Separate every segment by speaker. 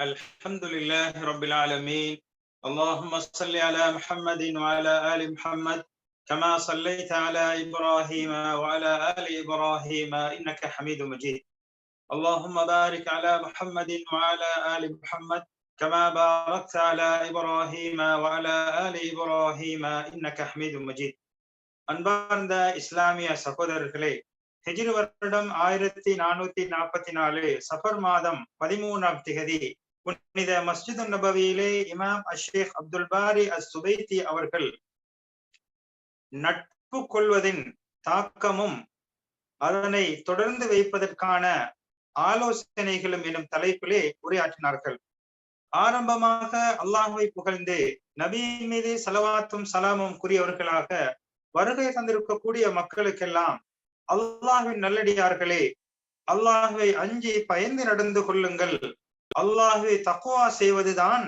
Speaker 1: الحمد لله رب العالمين اللهم صل على محمد وعلى آل محمد كما صليت على إبراهيم وعلى آل إبراهيم إنك حميد مجيد اللهم بارك على محمد وعلى آل محمد كما باركت على إبراهيم وعلى آل إبراهيم إنك حميد مجيد அன்பார்ந்த இஸ்லாமிய சகோதரர்களே ஹிஜ்ரி வருடம் ஆயிரத்தி நானூத்தி நாற்பத்தி நாலு சஃபர் மாதம் பதிமூணாம் திகதி புனித மஸ்ஜித் நபவியிலே இமாம் அஷேக் அப்துல் பாரி அஸ் சுபைத்தி அவர்கள் நட்பு கொள்வதின் தாக்கமும் அதனை தொடர்ந்து வைப்பதற்கான ஆலோசனைகளும் எனும் தலைப்பிலே உரையாற்றினார்கள். ஆரம்பமாக அல்லாஹுவை புகழ்ந்து நபியின் மீது சலவாத்தும் சலாமும் கூறியவர்களாக வருகை தந்திருக்கக்கூடிய மக்களுக்கெல்லாம் அல்லாஹின் நல்லடியார்களே அல்லாஹுவை அஞ்சி பயந்து நடந்து கொள்ளுங்கள். அல்லாஹுவை தக்குவா செய்வதுதான்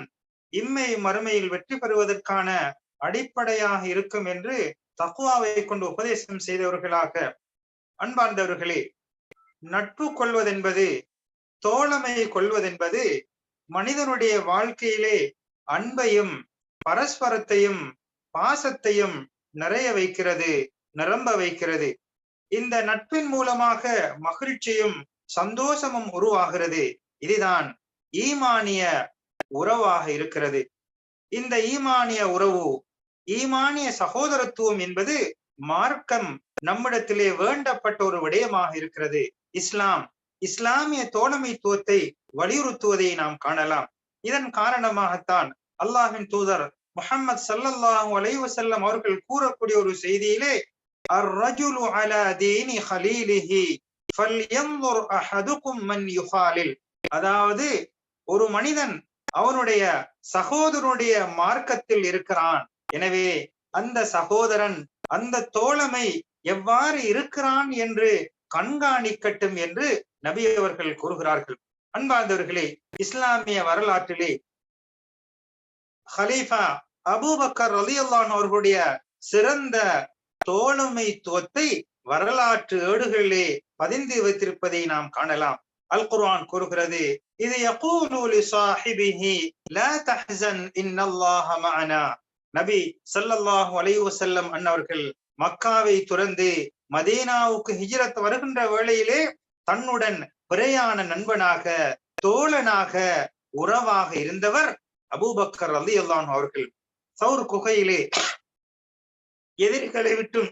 Speaker 1: இம்மை மறுமையில் வெற்றி பெறுவதற்கான அடிப்படையாக இருக்கும் என்று தக்குவாவை கொண்டு உபதேசம் செய்தவர்களாக அன்பார்ந்தவர்களே நட்பு கொள்வதென்பது தோழமை கொள்வதென்பது மனிதனுடைய வாழ்க்கையிலே அன்பையும் பரஸ்பரத்தையும் பாசத்தையும் நிறைய வைக்கிறது நிரம்ப வைக்கிறது. இந்த நட்பின் மூலமாக மகிழ்ச்சியும் சந்தோஷமும் உருவாகிறது. இதுதான் ஈமானிய உறவாக இருக்கிறது. இந்த ஈமானிய உறவு ஈமானிய சகோதரத்துவம் என்பது மார்க்கம் நம்மிடத்திலே வேண்டப்பட்ட ஒரு விடயமாக இருக்கிறது. இஸ்லாம் இஸ்லாமிய தோழமைத்துவத்தை வலியுறுத்துவதை நாம் காணலாம். இதன் காரணமாகத்தான் அல்லாஹின் தூதர் முகமது சல்லல்லாஹு அலைவசல்லம் அவர்கள் கூறக்கூடிய ஒரு செய்தியிலே அர்ரஜுலு அலா தீனி அதாவது ஒரு மனிதன் அவனுடைய சகோதரனுடைய மார்க்கத்தில் இருக்கிறான். எனவே அந்த சகோதரன் அந்த தோழமை எவ்வாறு இருக்கிறான் என்று கண்காணிக்கட்டும் என்று நபி அவர்கள் கூறுகிறார்கள். அன்பார்ந்தவர்களே இஸ்லாமிய வரலாற்றிலே ஹலீஃபா அபூபக்கர் அலியல்லான் அவர்களுடைய சிறந்த தோழமைத்துவத்தை வரலாற்று ஏடுகளிலே பதிந்து வைத்திருப்பதை நாம் காணலாம். அல் குர்ஆன் கூறுகிறது. இது யகூலு சாஹிபிஹி லா தஹ்சன் இன்னல்லாஹ மஅனா. நபி ஸல்லல்லாஹு அலைஹி வஸல்லம் அன்னவர்கள் மக்காவை துறந்து மதீனாவுக்கு ஹிஜ்ரத் வருகின்ற வேளையிலே தன்னுடன் பிறையான நண்பனாக தோழனாக உறவாக இருந்தவர் அபூபக்கர் அலி அல்லான் அவர்கள். சவுர் குகையிலே எதிரிகளை விட்டும்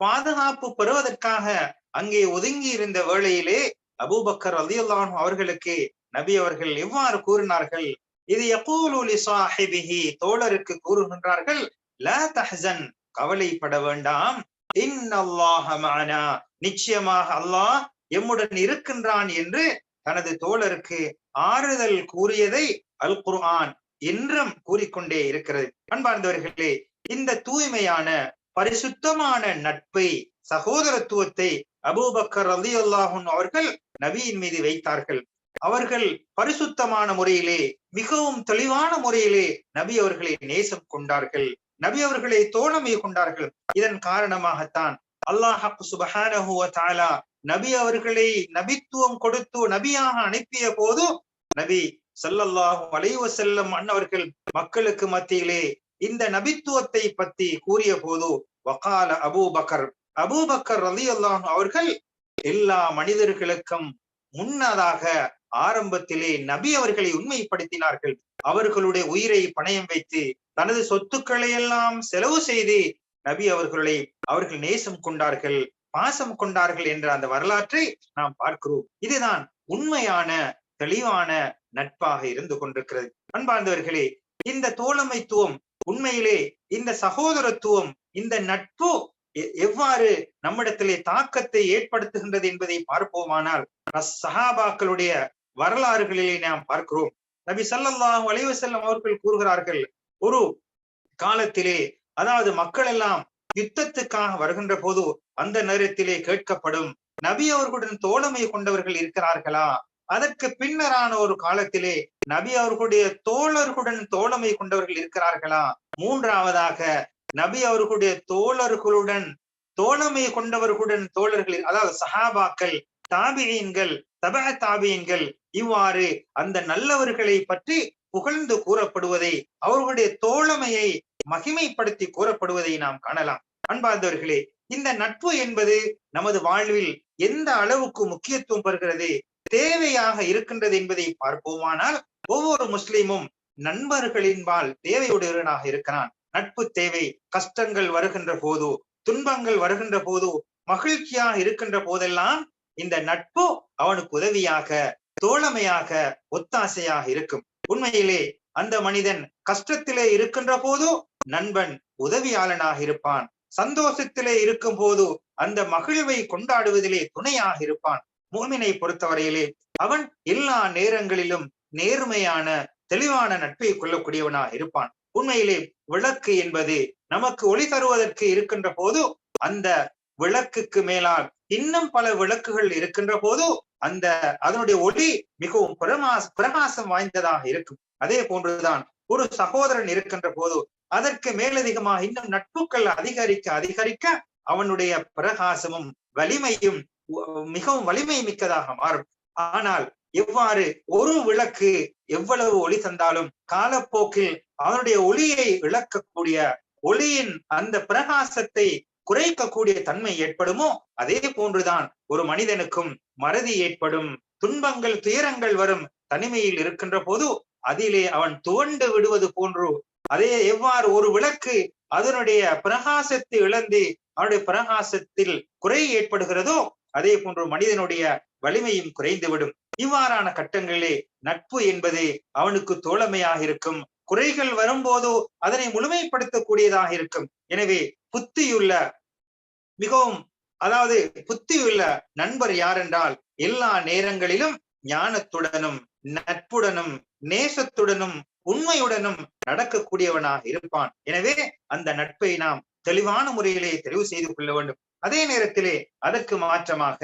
Speaker 1: பாதுகாப்பு பெறுவதற்காக அங்கே ஒதுங்கி இருந்த வேளையிலே அபூபக்கர் அலி அல்லான் அவர்களுக்கு நபி அவர்கள் எவ்வாறு கூறினார்கள்? இது யகூலி சாஹிபிஹி தோழருக்கு கூறுகின்றார்கள் லா தஹசன் கவலைப்பட வேண்டாம். இன் மஅனா நிச்சயமாக அல்லாஹ் எம்முடன் இருக்கின்றான் என்று தனது தோழருக்கு ஆறுதல் கூறியதை அல் குர்ஆன் என்றும் கூறிக்கொண்டே இருக்கிறது. அன்பார்ந்தவர்களே இந்த தூய்மையான பரிசுத்தமான நட்பை சகோதரத்துவத்தை அபூபக்கர் அலி அல்லாஹூன் அவர்கள் நபியின் மீது வைத்தார்கள். அவர்கள் பரிசுத்தமான முறையிலே மிகவும் தெளிவான முறையிலே நபி அவர்களை நேசம் கொண்டார்கள். நபி அவர்களை தோழமை கொண்டார்கள். இதன் காரணமாகத்தான் அல்லாஹ் சுபஹானஹு தாலா நபி அவர்களை நபித்துவம் கொடுத்து நபியாக அனுப்பிய போது நபி சல்லல்லாஹு அலைவ செல்லம் அன்னவர்கள் மக்களுக்கு மத்தியிலே இந்த நபித்துவத்தை பத்தி கூறிய போது வகால அபூபக்கர் அபூபக்கர் ரலி அல்லாஹ் அவர்கள் எல்லா மனிதர்களுக்கும் முன்னதாக ஆரம்பத்திலே நபி அவர்களை உண்மைப்படுத்தினார்கள். அவர்களுடைய உயிரை பணயம் வைத்து தனது சொத்துக்களை எல்லாம் செலவு செய்து நபி அவர்களை அவர்கள் நேசம் கொண்டார்கள் பாசம் கொண்டார்கள் என்ற அந்த வரலாற்றை நாம் பார்க்கிறோம். இதுதான் உண்மையான தெளிவான நட்பாக இருந்து கொண்டிருக்கிறது. அன்பார்ந்தவர்களே இந்த தோழமைத்துவம் உண்மையிலே இந்த சகோதரத்துவம் இந்த நட்பு எவ்வாறு நம்மிடத்திலே தாக்கத்தை ஏற்படுத்துகின்றது என்பதை பார்ப்போமானால் சஹாபாக்களுடைய வரலாறுகளிலே நாம் பார்க்கிறோம். நபி சல்லாஹ் அலைவசல்லம் அவர்கள் கூறுகிறார்கள் ஒரு காலத்திலே அதாவது மக்கள் எல்லாம் யுத்தத்துக்காக வருகின்ற போது அந்த நேரத்திலே கேட்கப்படும் நபி அவர்களுடன் தோழமை கொண்டவர்கள் இருக்கிறார்களா? அதற்கு பின்னரான ஒரு காலத்திலே நபி அவர்களுடைய தோழர்களுடன் தோழமை கொண்டவர்கள் இருக்கிறார்களா? மூன்றாவதாக நபி அவர்களுடைய தோழர்களுடன் தோழமை கொண்டவர்களுடன் தோழர்கள் அதாவது சஹாபாக்கள் தாபியன்கள் தப தாபியன்கள் இவ்வாறு அந்த நல்லவர்களை பற்றி புகழ்ந்து கூறப்படுவதை அவர்களுடைய தோழமையை மகிமைப்படுத்தி கூறப்படுவதை நாம் காணலாம். அன்பார்ந்தவர்களே இந்த நட்பு என்பது நமது வாழ்வில் எந்த அளவுக்கு முக்கியத்துவம் பெறுகிறது தேவையாக இருக்கின்றது என்பதை பார்ப்போமானால் ஒவ்வொரு முஸ்லிமும் நண்பர்களின்பால் தேவையுடையவனாக இருக்கிறான். நட்பு தேவை கஷ்டங்கள் வருகின்ற போது துன்பங்கள் வருகின்ற போது மகிழ்ச்சியா இருக்கின்ற போதெல்லாம் இந்த நட்பு அவனுக்கு உதவியாக தோழமையாக ஒத்தாசையாக இருக்கும். உண்மையிலே அந்த மனிதன் கஷ்டத்திலே இருக்கின்ற போது நண்பன் உதவியாளனாக இருப்பான். சந்தோஷத்திலே இருக்கும் போது அந்த மகிழ்வை கொண்டாடுவதிலே துணையாக இருப்பான். மூமினை பொறுத்தவரையிலே அவன் எல்லா நேரங்களிலும் நேர்மையான தெளிவான நட்பை கொள்ளக்கூடியவனாக இருப்பான். உண்மையிலே விளக்கு என்பது நமக்கு ஒளி தருவதற்கு இருக்கின்ற போது அந்த விளக்குக்கு மேலால் இன்னும் பல விளக்குகள் இருக்கின்ற போது அந்த அதனுடைய ஒளி மிகவும் பிரமாச பிரகாசம் வாய்ந்ததாக இருக்கும். அதே போன்றுதான் ஒரு சகோதரன் இருக்கின்ற போது அதற்கு மேலதிகமாக இன்னும் நட்புகள் அதிகரிக்க அதிகரிக்க அவனுடைய பிரகாசமும் வலிமையும் மிகவும் வலிமை மிக்கதாக மாறும். ஆனால் எவ்வாறு ஒரு விளக்கு எவ்வளவு ஒளி தந்தாலும் காலப்போக்கில் அவனுடைய ஒளியை இழக்கக்கூடிய ஒளியின் அந்த பிரகாசத்தை குறைக்கக்கூடிய தன்மை ஏற்படுமோ? அதே போன்றுதான் ஒரு மனிதனுக்கும் மறதி ஏற்படும். துன்பங்கள் துயரங்கள் வரும் தனிமையில் இருக்கின்ற போது அதிலே அவன் துவண்டு விடுவது போன்று அதே எவ்வாறு ஒரு விளக்கு அதனுடைய பிரகாசத்தை இழந்து அவனுடைய பிரகாசத்தில் குறை ஏற்படுகிறதோ அதே போன்று மனிதனுடைய வலிமையும் குறைந்துவிடும். இவ்வாறான கட்டங்களிலே நட்பு என்பது அவனுக்கு தோழமையாக இருக்கும். குறைகள் வரும்போது அதனை முழுமைப்படுத்தக்கூடியதாக இருக்கும். எனவே புத்தியுள்ள மிகவும் அதாவது புத்தியுள்ள நண்பர் யார் என்றால் எல்லா நேரங்களிலும் ஞானத்துடனும் நட்புடனும் நேசத்துடனும் உண்மையுடனும் நடக்கக்கூடியவனாக இருப்பான். எனவே அந்த நட்பை நாம் தெளிவான முறையிலே தெரிவு செய்து கொள்ள வேண்டும். அதே நேரத்திலே அதற்கு மாற்றமாக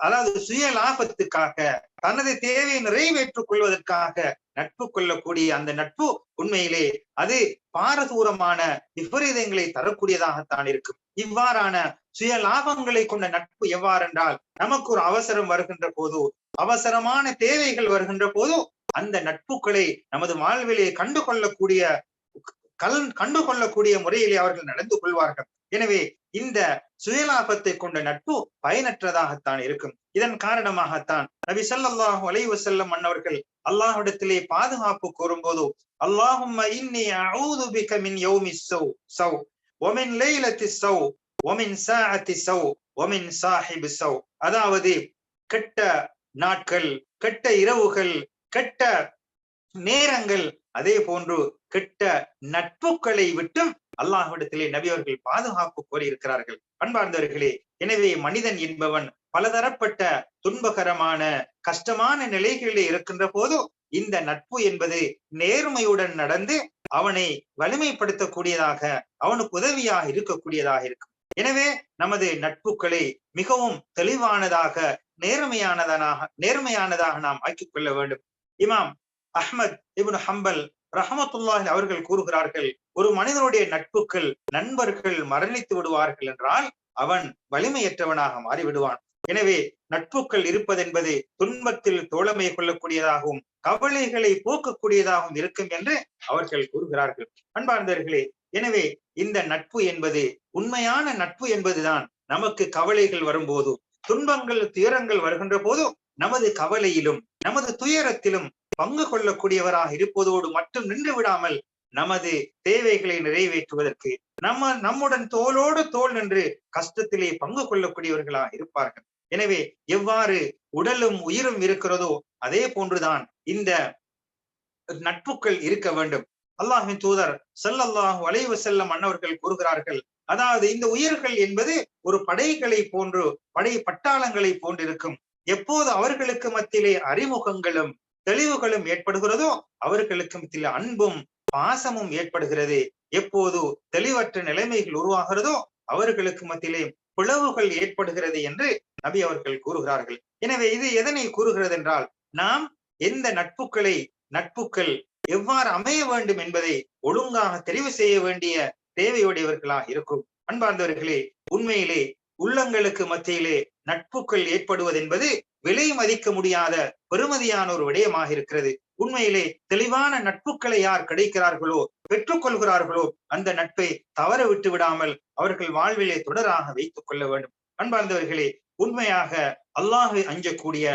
Speaker 1: அதாவது சுய லாபத்துக்காக தனது தேவையை நிறைவேற்றுக் கொள்வதற்காக நட்பு கொள்ளக்கூடிய அந்த நட்பு உண்மையிலே அது பாரதூரமான விபரீதங்களை தரக்கூடியதாகத்தான் இருக்கும். இவ்வாறான சுய லாபங்களை கொண்ட நட்பு எவ்வாறென்றால் நமக்கு ஒரு அவசரம் வருகின்ற போது அவசரமான தேவைகள் வருகின்ற போது அந்த நட்புகளை நமது வாழ்விலே கண்டு கொள்ளக்கூடிய கல் கண்டு கொள்ளக்கூடிய முறையிலே அவர்கள் நடந்து கொள்வார்கள். எனவே இந்த சுயலாபத்தை கொண்ட நட்பு பயனற்றதாகத்தான் இருக்கும். இதன் காரணமாகத்தான் நபி சல்லாஹு அலைவு செல்லம் மன்னவர்கள் அல்லாஹ்விடத்திலே பாதுகாப்பு கூறும்போது அல்லாஹும் சௌ அதாவது கெட்ட நாட்கள் கெட்ட இரவுகள் கெட்ட நேரங்கள் அதே போன்று கெட்ட நட்புகளை விட்டும் அல்லாஹ்விடத்திலே நபி அவர்கள் பாதுகாப்பு கோரியிருக்கிறார்கள். பண்பார்ந்தவர்களே எனவே மனிதன் என்பவன் பலதரப்பட்ட துன்பகரமான கஷ்டமான நிலைகளிலே இருக்கின்ற போது இந்த நட்பு என்பது நேர்மையுடன் நடந்து அவனை வலிமைப்படுத்தக்கூடியதாக அவனுக்கு உதவியாக இருக்கக்கூடியதாக இருக்கும். எனவே நமது நட்புகளை மிகவும் தெளிவானதாக நேர்மையானதனாக நேர்மையானதாக நாம் ஆக்கிக் கொள்ள வேண்டும். இமாம் அஹ்மத் இபுன் ஹம்பல் ரஹமத்துல்லாஹி அவர்கள் கூறுகிறார்கள் ஒரு மனிதனுடைய நட்புகள் நண்பர்கள் மரணித்து விடுவார்கள் என்றால் அவன் வலிமையற்றவனாக மாறிவிடுவான். எனவே நட்புகள் இருப்பதென்பது துன்பத்தில் தோழமை கொள்ளக்கூடியதாகவும் கவலைகளை போக்கக்கூடியதாகவும் இருக்கும் என்று அவர்கள் கூறுகிறார்கள். அன்பார்ந்தவர்களே எனவே இந்த நட்பு என்பது உண்மையான நட்பு என்பதுதான் நமக்கு கவலைகள் வரும்போது துன்பங்கள் துயரங்கள் வருகின்ற போது நமது கவலையிலும் நமது துயரத்திலும் பங்கு கொள்ளக்கூடியவராக இருப்பதோடு மட்டும் நின்று விடாமல் நமது தேவைகளை நிறைவேற்றுவதற்கு நம்ம நம்முடன் தோளோடு தோல் நின்று கஷ்டத்திலே பங்கு கொள்ளக்கூடியவர்களாக இருப்பார்கள். எனவே எவ்வாறு உடலும் உயிரும் இருக்கிறதோ அதே போன்றுதான் இந்த நட்புகள் இருக்க வேண்டும். அல்லாஹின் தூதர் சல்லல்லாஹு வளைவு செல்லம் அன்னவர்கள் கூறுகிறார்கள் அதாவது இந்த உயிர்கள் என்பது ஒரு படைகளை போன்று படை பட்டாளங்களை போன்றிருக்கும். எப்போது அவர்களுக்கு மத்தியிலே அறிமுகங்களும் தெளிவுகளும் ஏற்படுகிறதோ அவர்களுக்கு மத்தியில் அன்பும் பாசமும் ஏற்படுகிறது. எப்போது தெளிவற்ற நிலைமைகள் உருவாகிறதோ அவர்களுக்கு மத்தியிலே பிளவுகள் ஏற்படுகிறது என்று நபி அவர்கள் கூறுகிறார்கள். எனவே இது எதனை கூறுகிறது என்றால் நாம் எந்த நட்புகளை நட்புகள் எவ்வாறு அமைய வேண்டும் என்பதை ஒழுங்காக தெரிவு செய்ய வேண்டிய தேவையுடையவர்களாக இருக்கும். அன்பார்ந்தவர்களே உண்மையிலே உள்ளங்களுக்கு மத்தியிலே நட்புகள் ஏற்படுவது என்பது விலை மதிக்க முடியாத பெருமதியான ஒரு விடயமாக இருக்கிறது. உண்மையிலே தெளிவான நட்புகளை யார் கிடைக்கிறார்களோ பெற்றுக்கொள்கிறார்களோ அந்த நட்பை தவற விட்டு விடாமல் அவர்கள் வாழ்விலே தொடராக வைத்துக் கொள்ள வேண்டும். அன்பார்ந்தவர்களே உண்மையாக அல்லாஹை அஞ்சக்கூடிய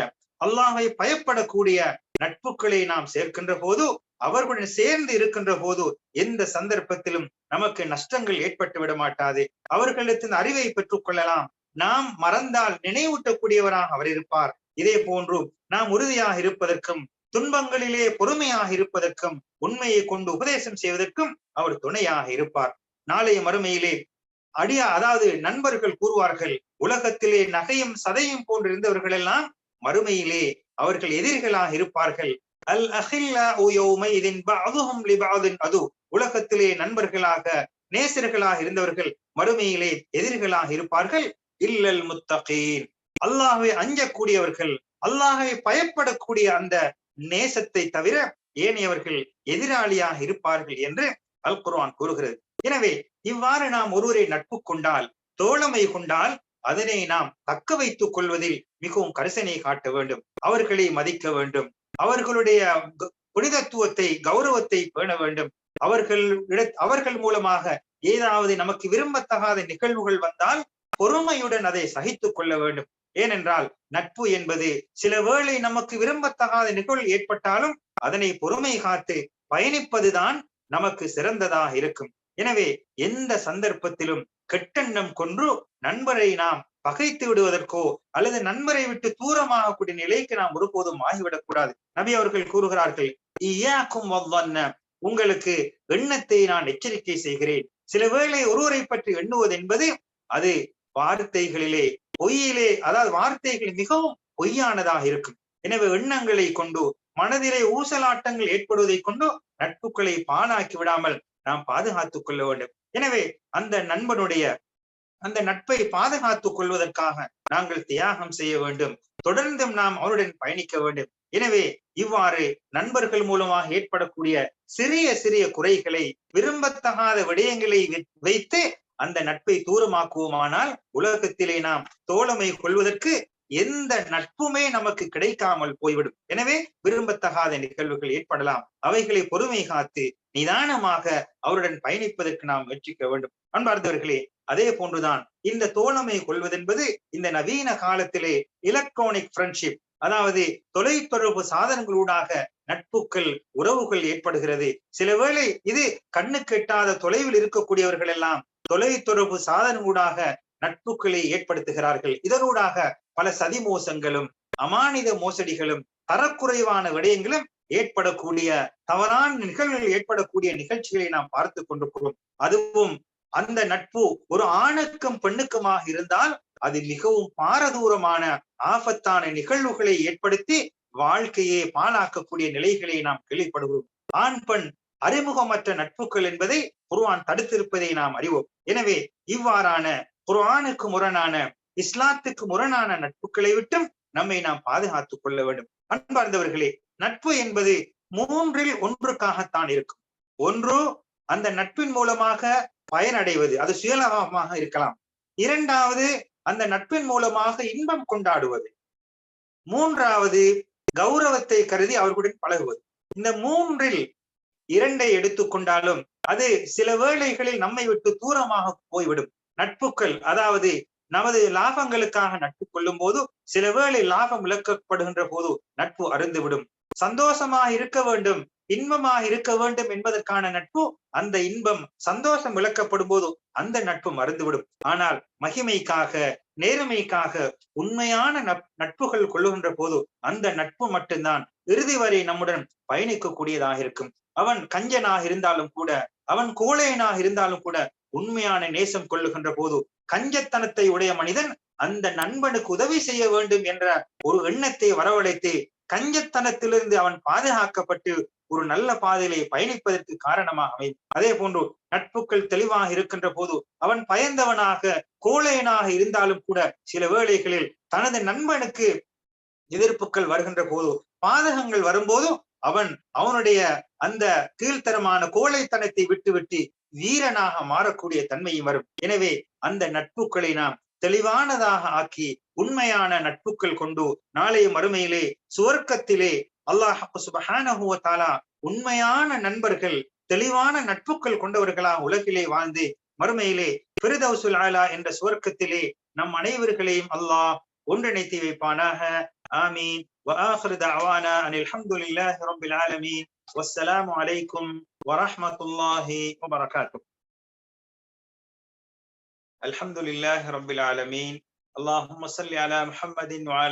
Speaker 1: அல்லாஹை பயப்படக்கூடிய நட்புகளை நாம் சேர்க்கின்ற போது அவர்களுடன் சேர்ந்து இருக்கின்ற போது எந்த சந்தர்ப்பத்திலும் நமக்கு நஷ்டங்கள் ஏற்பட்டு விட மாட்டாது. அவர்களிடத்தின் அறிவை பெற்றுக் கொள்ளலாம். நாம் மறந்தால் நினைவூட்டக்கூடியவராக அவர் இருப்பார். இதே போன்று நாம் உறுதியாக இருப்பதற்கும் துன்பங்களிலே பொறுமையாக இருப்பதற்கும் உண்மையை கொண்டு உபதேசம் செய்வதற்கும் அவர் துணையாக இருப்பார். நாளைய மறுமையிலே அடியா அதாவது நண்பர்கள் கூறுவார்கள் உலகத்திலே நகையும் சதையும் போன்றிருந்தவர்கள் எல்லாம் மறுமையிலே அவர்கள் எதிரிகளாக இருப்பார்கள். அல் அது உலகத்திலே நண்பர்களாக நேசர்களாக இருந்தவர்கள் மறுமையிலே எதிரிகளாக இருப்பார்கள். இல்லல் முத்தகீன். அல்லாஹை அஞ்சக்கூடியவர்கள் அல்லாஹை பயப்படக்கூடிய அந்த நேசத்தை தவிர ஏனையவர்கள் எதிராளியாக இருப்பார்கள் என்று அல் குர்வான் கூறுகிறது. எனவே இவ்வாறு நாம் ஒருவரை நட்பு கொண்டால் தோழமை கொண்டால் அதனை நாம் தக்க வைத்துக் கொள்வதில் மிகவும் கரிசனை காட்ட வேண்டும். அவர்களை மதிக்க வேண்டும். அவர்களுடைய புனிதத்துவத்தை கௌரவத்தை பேண வேண்டும். அவர்கள் அவர்கள் மூலமாக ஏதாவது நமக்கு விரும்பத்தகாத நிகழ்வுகள் வந்தால் பொறுமையுடன் அதை சகித்துக் கொள்ள வேண்டும். ஏனென்றால் நட்பு என்பது சில வேளை நமக்கு விரும்பத்தகாத நிகழ்வு ஏற்பட்டாலும் அதனை பொறுமை காத்து பயணிப்பதுதான் நமக்கு சிறந்ததாக இருக்கும். எனவே எந்த சந்தர்ப்பத்திலும் கெட்டெண்ணம் கொன்று நண்பரை நாம் பகைத்து விடுவதற்கோ அல்லது நண்பரை விட்டு தூரமாகக்கூடிய நிலைக்கு நாம் ஒருபோதும் ஆகிவிடக் கூடாது. நபி அவர்கள் கூறுகிறார்கள் உங்களுக்கு எண்ணத்தை நான் எச்சரிக்கை செய்கிறேன். சில வேளை ஒருவரை பற்றி எண்ணுவது என்பது அது வார்த்தைகளிலே பொய்யிலே அதாவது வார்த்தைகள் மிகவும் பொய்யானதாக இருக்கும். எனவே எண்ணங்களை கொண்டோ மனதிலே ஊசலாட்டங்கள் ஏற்படுவதை கொண்டோ நட்புகளை பானாக்கி விடாமல் நாம் பாதுகாத்துக் கொள்ள வேண்டும். எனவே அந்த நண்பனுடைய அந்த நட்பை பாதுகாத்துக் கொள்வதற்காக நாங்கள் தியாகம் செய்ய வேண்டும். தொடர்ந்தும் நாம் அவருடன் பயணிக்க வேண்டும். எனவே இவ்வாறு நண்பர்கள் மூலமாக ஏற்படக்கூடிய சிறிய சிறிய குறைகளை விரும்பத்தகாத விடயங்களை வைத்து அந்த நட்பை தூரமாக்குவோமானால் உலகத்திலே நாம் தோழமை கொள்வதற்கு எந்த நட்புமே நமக்கு கிடைக்காமல் போய்விடும். எனவே விரும்பத்தகாத நிகழ்வுகள் ஏற்படலாம். அவைகளை பொறுமை காத்து நிதானமாக அவருடன் பயணிப்பதற்கு நாம் முயற்சிக்க வேண்டும். அன்பார்ந்தவர்களே அதே போன்றுதான் இந்த தோழமை கொள்வதென்பது இந்த நவீன காலத்திலே எலக்ட்ரானிக் ஃப்ரெண்ட்ஷிப் அதாவது தொலைத்தொடர்பு சாதனங்களூடாக நட்புகள் உறவுகள் ஏற்படுகிறது. சில வேளை இது கண்ணு கெட்டாத தொலைவில் இருக்கக்கூடியவர்கள் எல்லாம் தொலைத்தொடர்பு சாதனங்களூடாக நட்புகளை ஏற்படுத்துகிறார்கள். இதனூடாக பல சதி மோசங்களும் அமானித மோசடிகளும் தரக்குறைவான விடயங்களும் ஏற்படக்கூடிய தவறான நிகழ்வுகள் ஏற்படக்கூடிய நிகழ்ச்சிகளை நாம் பார்த்து கொண்டிருக்கிறோம். அதுவும் அந்த நட்பு ஒரு ஆணுக்கும் பெண்ணுக்குமாக இருந்தால் அது மிகவும் பாரதூரமான ஆபத்தான நிகழ்வுகளை ஏற்படுத்தி வாழ்க்கையை பாழாக்கக்கூடிய நிலைகளை நாம் கேள்விப்படுகிறோம். ஆண் பெண் அறிமுகமற்ற நட்புகள் என்பதை குர்ஆன் தடுத்திருப்பதை நாம் அறிவோம். எனவே இவ்வாறான குர்ஆனுக்கு முரணான இஸ்லாத்துக்கு முரணான நட்புகளை விட்டும் நம்மை நாம் பாதுகாத்துக் கொள்ள வேண்டும். அன்பார்ந்தவர்களே நட்பு என்பது மூன்றில் ஒன்றுக்காகத்தான் இருக்கும். ஒன்று அந்த நட்பின் மூலமாக பயனடைவது அது சுயலாபமாக இருக்கலாம். இரண்டாவது அந்த நட்பின் மூலமாக இன்பம் கொண்டாடுவது. மூன்றாவது கௌரவத்தை கருதி அவர்களுடன் பழகுவது. இந்த மூன்றில் இரண்டை எடுத்துக்கொண்டாலும் அது சில வேளைகளில் நம்மை விட்டு தூரமாக போய்விடும். நட்புக்கள் அதாவது நமது லாபங்களுக்காக நட்பு கொள்ளும் போது சில வேளை லாபம் இழக்கப்படுகின்ற போது நட்பு அருந்துவிடும் சந்தோஷமாக இருக்க வேண்டும் இன்பமாக இருக்க வேண்டும் என்பதற்கான நட்பு அந்த இன்பம் சந்தோஷம் இழக்கப்படும் போது அந்த நட்பு மறந்துவிடும் ஆனால் மகிமைக்காக நேர்மைக்காக உண்மையான நட்புகள் கொள்ளுகின்ற போது அந்த நட்பு மட்டும்தான் இறுதி வரை நம்முடன் பயணிக்கக்கூடியதாக இருக்கும். அவன் கஞ்சனாக இருந்தாலும் கூட அவன் கோழையனாக இருந்தாலும் கூட உண்மையான நேசம் கொள்ளுகின்ற போது கஞ்சத்தனத்தை உடைய மனிதன் அந்த நண்பனுக்கு உதவி செய்ய வேண்டும் என்ற ஒரு எண்ணத்தை வரவழைத்து கஞ்சத்தனத்திலிருந்து அவன் பாதுகாக்கப்பட்டு ஒரு நல்ல பாதையிலே பயணிப்பதற்கு காரணமாக அமையும். அதே போன்று நட்புகள் தெளிவாக இருக்கின்ற போது அவன் பயந்தவனாக கோழையனாக இருந்தாலும் கூட சில வேளைகளில் தனது நண்பனுக்கு எதிர்ப்புகள் வருகின்ற போது பாதகங்கள் வரும்போதும் அவன் அவனுடைய அந்த கீழ்த்தரமான கோழைத்தனத்தை விட்டுவிட்டு வீரனாக மாறக்கூடிய தன்மையும் வரும் எனவே அந்த நட்புகளை நாம் தெளிவானதாக ஆக்கி உண்மையான நட்புக்கள் கொண்டு நாளைய மறுமையிலே சுவர்க்கத்திலே அல்லாஹ் சுபஹானஹு வ தஆலா உண்மையான நண்பர்கள் தெளிவான நட்புக்கள் கொண்டவர்களாக உலகிலே வாழ்ந்து மறுமையிலே பிரிதவுசுல் ஆலா என்ற சுவர்க்கத்திலே நம் அனைவர்களையும் அல்லாஹ் ஒன்றிணைத்து வைப்பானாக ஆமீன் وآخر دعوانا أن الحمد لله رب العالمين والسلام عليكم ورحمة الله وبركاته. الحمد لله رب العالمين. اللهم صل على محمد وعلى